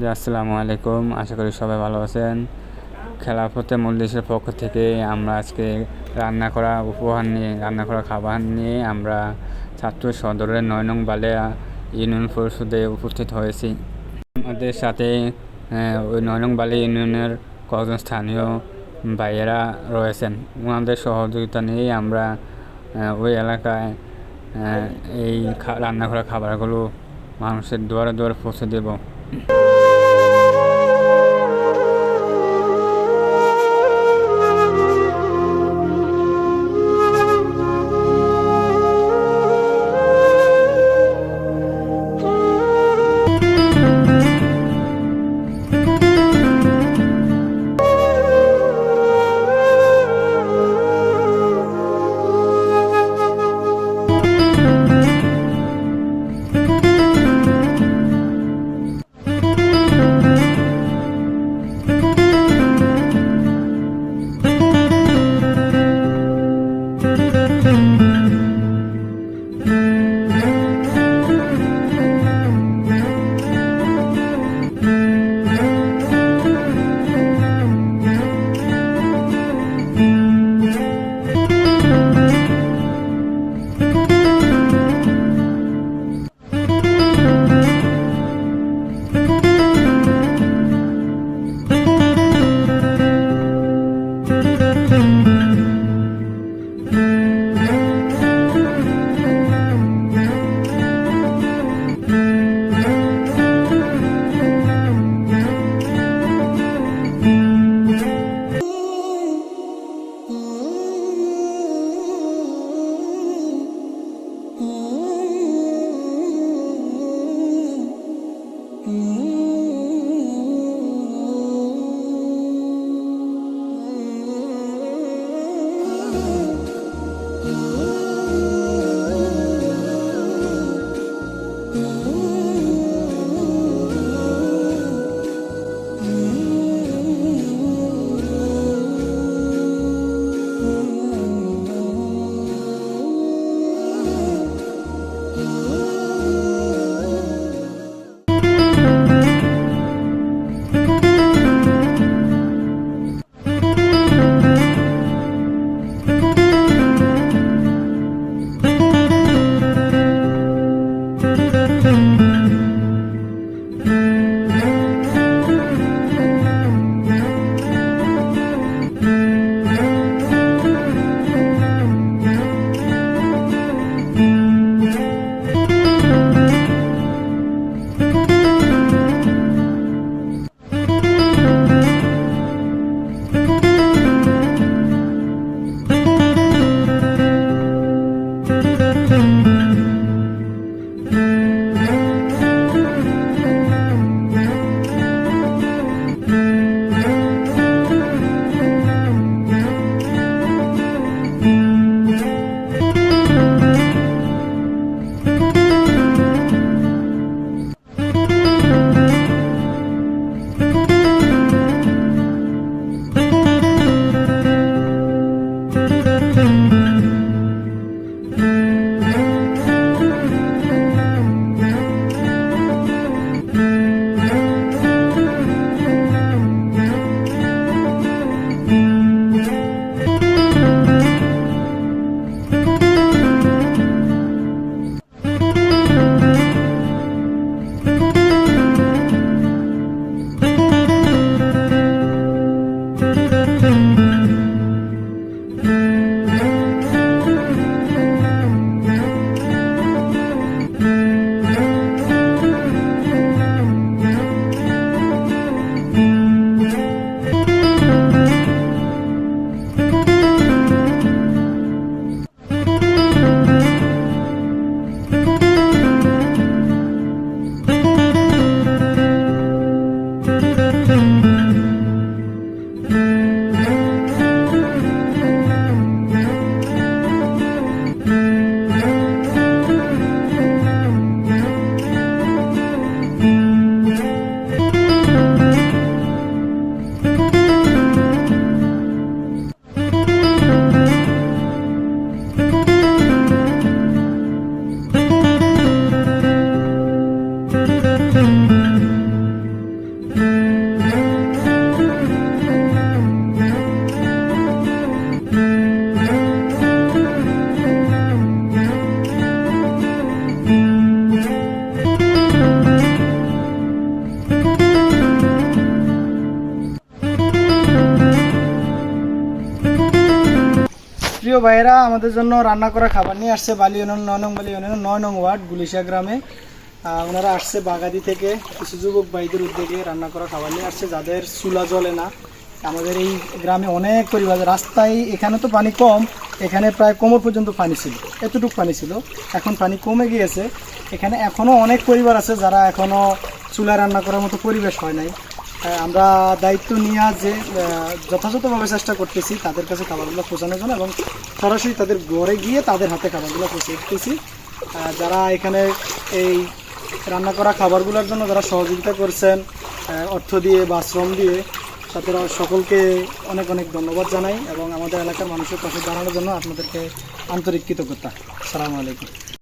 জি আসসালামু আলাইকুম, আশা করি সবাই ভালো আছেন। খেলাফতে মল্লিশের পক্ষ থেকে আমরা আজকে রান্না করা উপহার নিয়ে, রান্না করা খাবার নিয়ে আমরা ছাত্র সদরের নয় নং বালিয়া ইউনিয়ন পরিষদে উপস্থিত হয়েছি। আমাদের সাথে ওই নয় নং বালিয়া ইউনিয়নের কজন স্থানীয় ভাইয়েরা রয়েছেন। ওনাদের সহযোগিতা নিয়েই আমরা ওই এলাকায় এই রান্না করা খাবারগুলো মানুষের দুয়ারে দুয়ারে পৌঁছে দেব। ভাইয়েরা, আমাদের জন্য রান্না করা খাবার নিয়ে আসছে বালি ইউনিয়ন, নয় নং বালি ইউনিয়ন নয় নং ওয়ার্ড গুলিশা গ্রামে। ওনারা আসছে বাগাদি থেকে। কিছু যুবক ভাইদের উদ্যোগে রান্না করা খাবার নিয়ে আসছে, যাদের চুলা জ্বলে না। আমাদের এই গ্রামে অনেক পরিবার। রাস্তায় এখানে তো পানি কম, এখানে প্রায় কোমর পর্যন্ত পানি ছিল, এতটুকু পানি ছিল। এখন পানি কমে গিয়েছে। এখানে এখনও অনেক পরিবার আছে যারা এখনও চুলা রান্না করার মতো পরিবেশ হয় নাই। আমরা দায়িত্ব নিয়ে যে যথাযথভাবে চেষ্টা করতেছি তাদের কাছে খাবারগুলো পৌঁছানোর জন্য এবং সরাসরি তাদের ঘরে গিয়ে তাদের হাতে খাবারগুলো পৌঁছে দিতেছি। যারা এখানে এই রান্না করা খাবারগুলোর জন্য যারা সহযোগিতা করছেন অর্থ দিয়ে বা শ্রম দিয়ে, তাদের সকলকে অনেক অনেক ধন্যবাদ জানাই এবং আমাদের এলাকার মানুষের পাশে দাঁড়ানোর জন্য আপনাদেরকে আন্তরিক কৃতজ্ঞতা। সালামু আলাইকুম।